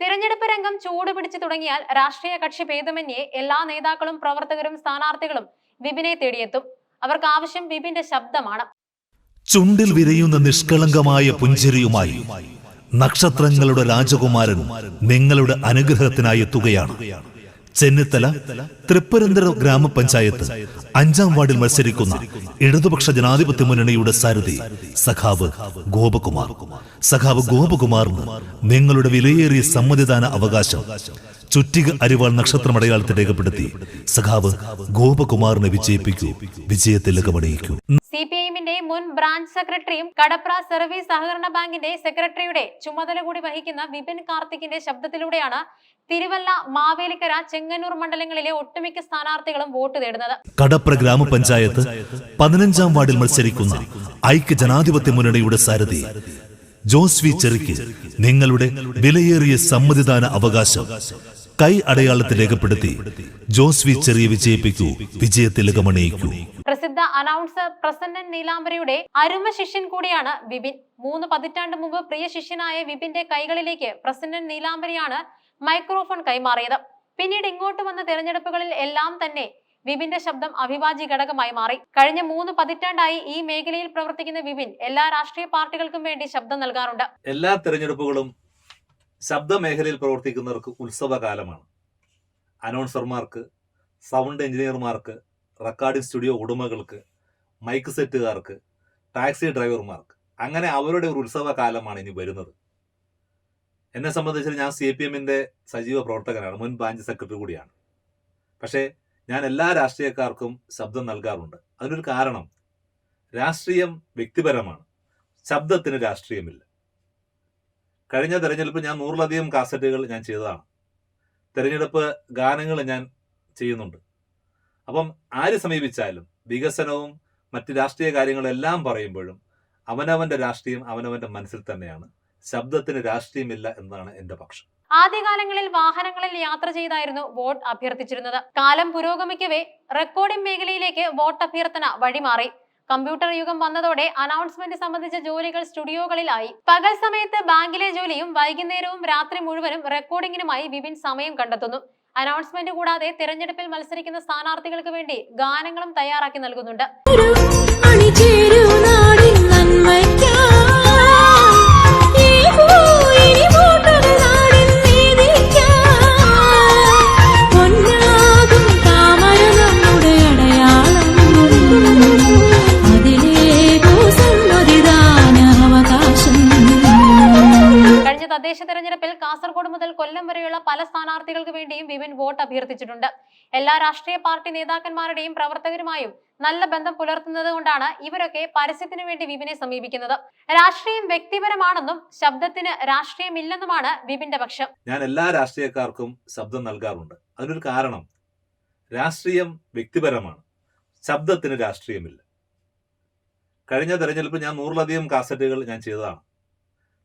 തിരഞ്ഞെടുപ്പ് രംഗം ചൂടുപിടിച്ചു തുടങ്ങിയാൽ രാഷ്ട്രീയ കക്ഷി ഭേദമന്യേ എല്ലാ നേതാക്കളും പ്രവർത്തകരും സ്ഥാനാർത്ഥികളും വിപിനെ തേടിയെത്തും. അവർക്ക് ആവശ്യം വിപിന്റെ ശബ്ദമാണ്. ചുണ്ടിൽ വിരയുന്ന നിഷ്കളങ്കമായ പുഞ്ചിരിയുമായി നക്ഷത്രങ്ങളുടെ രാജകുമാരൻ നിങ്ങളുടെ അനുഗ്രഹത്തിനായി എത്തുകയാണ്. ചെന്നിത്തല തൃപ്പരന്തര ഗ്രാമപഞ്ചായത്ത് അഞ്ചാം വാർഡിൽ മത്സരിക്കുന്ന ഇടതുപക്ഷ ജനാധിപത്യ മുന്നണിയുടെ സാരഥി സഖാവ് ഗോപകുമാർ. സഖാവ് ഗോപകുമാറിന് നിങ്ങളുടെ വിലയേറിയ സമ്മതിദാന അവകാശം ചുറ്റിക അരിവാൾ നക്ഷത്രമടയാളത്തിൽ രേഖപ്പെടുത്തി സഖാവ് ഗോപകുമാറിനെ വിജയിപ്പിക്കൂ വിജയത്തിലകമണിയിക്കൂ സി പി ഐഎമ്മിന്റെ മുൻ ബ്രാഞ്ച് സെക്രട്ടറിയും കടപ്ര സർവീസ് സഹകരണ ബാങ്കിന്റെ സെക്രട്ടറിയുടെ ചുമതല കൂടി വഹിക്കുന്ന വിപിൻ കാർത്തിക്കിന്റെ ശബ്ദത്തിലൂടെയാണ് തിരുവല്ല മാവേലിക്കര ചെങ്ങന്നൂർ മണ്ഡലങ്ങളിലെ ഒട്ടുമിക്ക സ്ഥാനാർത്ഥികളും വോട്ട് തേടുന്നത്. കടപ്ര ഗ്രാമപഞ്ചായത്ത് പതിനഞ്ചാം വാർഡിൽ മത്സരിക്കുന്ന ഐക്യ ജനാധിപത്യ മുന്നണിയുടെ സാരഥി ജോസ്വി ചെറിക്ക് നിങ്ങളുടെ വിലയേറിയ സമ്മതിദാന അവകാശം കൈ അടയാളത്തിൽ രേഖപ്പെടുത്തി ജോസ്വി ചെറിയെ വിജയിപ്പിക്കൂ വിജയത്തിലകമണിയിക്കൂ പ്രസിദ്ധ അനൗൺസർ പ്രസന്നൻ നീലാംബരയുടെ അരുമ ശിഷ്യൻ കൂടിയാണ് വിപിൻ. മൂന്ന് പതിറ്റാണ്ട് മുമ്പ് പ്രിയ ശിഷ്യനായ വിപിന്റെ കൈകളിലേക്ക് പ്രസന്നൻ നീലാംബരയാണ് മൈക്രോഫോൺ കൈമാറിയത്. പിന്നീട് ഇങ്ങോട്ട് വന്ന തിരഞ്ഞെടുപ്പുകളിൽ എല്ലാം തന്നെ വിപിന്റെ ശബ്ദം അവിഭാജ്യ ഘടകമായി മാറി. കഴിഞ്ഞ മൂന്ന് പതിറ്റാണ്ടായി ഈ മേഖലയിൽ പ്രവർത്തിക്കുന്ന വിപിൻ എല്ലാ രാഷ്ട്രീയ പാർട്ടികൾക്കും വേണ്ടി ശബ്ദം നൽകാറുണ്ട്. എല്ലാ തെരഞ്ഞെടുപ്പുകളും ശബ്ദ മേഖലയിൽ പ്രവർത്തിക്കുന്നവർക്ക് ഉത്സവകാലമാണ്. അനൗൺസർമാർക്ക് സൗണ്ട് എഞ്ചിനീയർമാർക്ക് റെക്കോർഡിംഗ് സ്റ്റുഡിയോ ഉടമകൾക്ക് മൈക്ക് സെറ്റുകാർക്ക് ടാക്സി ഡ്രൈവർമാർക്ക് അങ്ങനെ അവരുടെ ഒരു ഉത്സവ കാലമാണ് ഇനി വരുന്നത്. എന്നെ സംബന്ധിച്ച് ഞാൻ സി പി എമ്മിന്റെ സജീവ പ്രവർത്തകനാണ്. മുൻ ബ്രാഞ്ച് സെക്രട്ടറി കൂടിയാണ്. പക്ഷേ ഞാൻ എല്ലാ രാഷ്ട്രീയക്കാർക്കും ശബ്ദം നൽകാറുണ്ട്. അതിനൊരു കാരണം രാഷ്ട്രീയം വ്യക്തിപരമാണ്. ശബ്ദത്തിന് രാഷ്ട്രീയമില്ല. കഴിഞ്ഞ തെരഞ്ഞെടുപ്പ് ഞാൻ നൂറിലധികം കാസറ്റുകൾ ഞാൻ ചെയ്തതാണ്. തെരഞ്ഞെടുപ്പ് ഗാനങ്ങൾ ഞാൻ ചെയ്യുന്നുണ്ട്. അപ്പം ആര് സമീപിച്ചാലും വികസനവും മറ്റ് രാഷ്ട്രീയ കാര്യങ്ങളെല്ലാം പറയുമ്പോഴും അവനവന്റെ രാഷ്ട്രീയം അവനവന്റെ മനസ്സിൽ തന്നെയാണ്. ശബ്ദത്തിന് രാഷ്ട്രീയമില്ല എന്നാണ് എന്റെ പക്ഷം. ആദ്യകാലങ്ങളിൽ വാഹനങ്ങളിൽ യാത്ര ചെയ്തായിരുന്നു വോട്ട് അഭ്യർത്ഥിച്ചിരുന്നത്. കാലം പുരോഗമിക്കവേ റെക്കോർഡിംഗ് മേഖലയിലേക്ക് വോട്ട് അഭ്യർത്ഥന വഴിമാറി. കമ്പ്യൂട്ടർ യുഗം വന്നതോടെ അനൗൺസ്മെന്റ് സംബന്ധിച്ച ജോലികൾ സ്റ്റുഡിയോകളിലായി. പകൽ സമയത്ത് ബാങ്കിലെ ജോലിയും വൈകുന്നേരവും രാത്രി മുഴുവനും റെക്കോർഡിംഗിനുമായി വിപിൻ സമയം കണ്ടെത്തുന്നു. അനൗൺസ്മെന്റ് കൂടാതെ തിരഞ്ഞെടുപ്പിൽ മത്സരിക്കുന്ന സ്ഥാനാർത്ഥികൾക്ക് വേണ്ടി ഗാനങ്ങളും തയ്യാറാക്കി നൽകുന്നുണ്ട്. തദ്ദേശ തെരഞ്ഞെടുപ്പിൽ കാസർഗോഡ് മുതൽ കൊല്ലം വരെയുള്ള പല സ്ഥാനാർത്ഥികൾക്ക് വേണ്ടിയും വിപിൻ വോട്ട് അഭ്യർത്ഥിച്ചിട്ടുണ്ട്. എല്ലാ രാഷ്ട്രീയ പാർട്ടി നേതാക്കന്മാരുടെയും പ്രവർത്തകരുമായും നല്ല ബന്ധം പുലർത്തുന്നത് കൊണ്ടാണ് ഇവരൊക്കെ പരസ്യത്തിനു വേണ്ടി വിപിനെ സമീപിക്കുന്നത്. രാഷ്ട്രീയം വ്യക്തിപരമാണെന്നും ശബ്ദത്തിന് രാഷ്ട്രീയമില്ലെന്നുമാണ് വിപിന്റെ പക്ഷം. ഞാൻ എല്ലാ രാഷ്ട്രീയക്കാർക്കും ശബ്ദം നൽകാറുണ്ട്. അതിനൊരു കാരണം രാഷ്ട്രീയം വ്യക്തിപരമാണ്. ശബ്ദത്തിന് രാഷ്ട്രീയമില്ല. കഴിഞ്ഞ തെരഞ്ഞെടുപ്പിൽ ഞാൻ നൂറിലധികം കാസറ്റുകൾ ഞാൻ ചെയ്തതാണ്.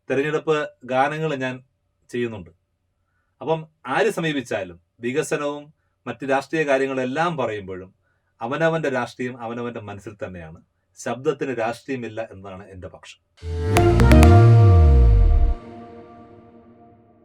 തെരഞ്ഞെടുപ്പ് ഗാനങ്ങൾ ഞാൻ ചെയ്യുന്നുണ്ട്. അപ്പം ആര് സമീപിച്ചാലും വികസനവും മറ്റ് രാഷ്ട്രീയ കാര്യങ്ങളെല്ലാം പറയുമ്പോഴും അവനവന്റെ രാഷ്ട്രീയം അവനവന്റെ മനസ്സിൽ തന്നെയാണ്. ശബ്ദത്തിന് രാഷ്ട്രീയമില്ല എന്നതാണ് എന്റെ പക്ഷം.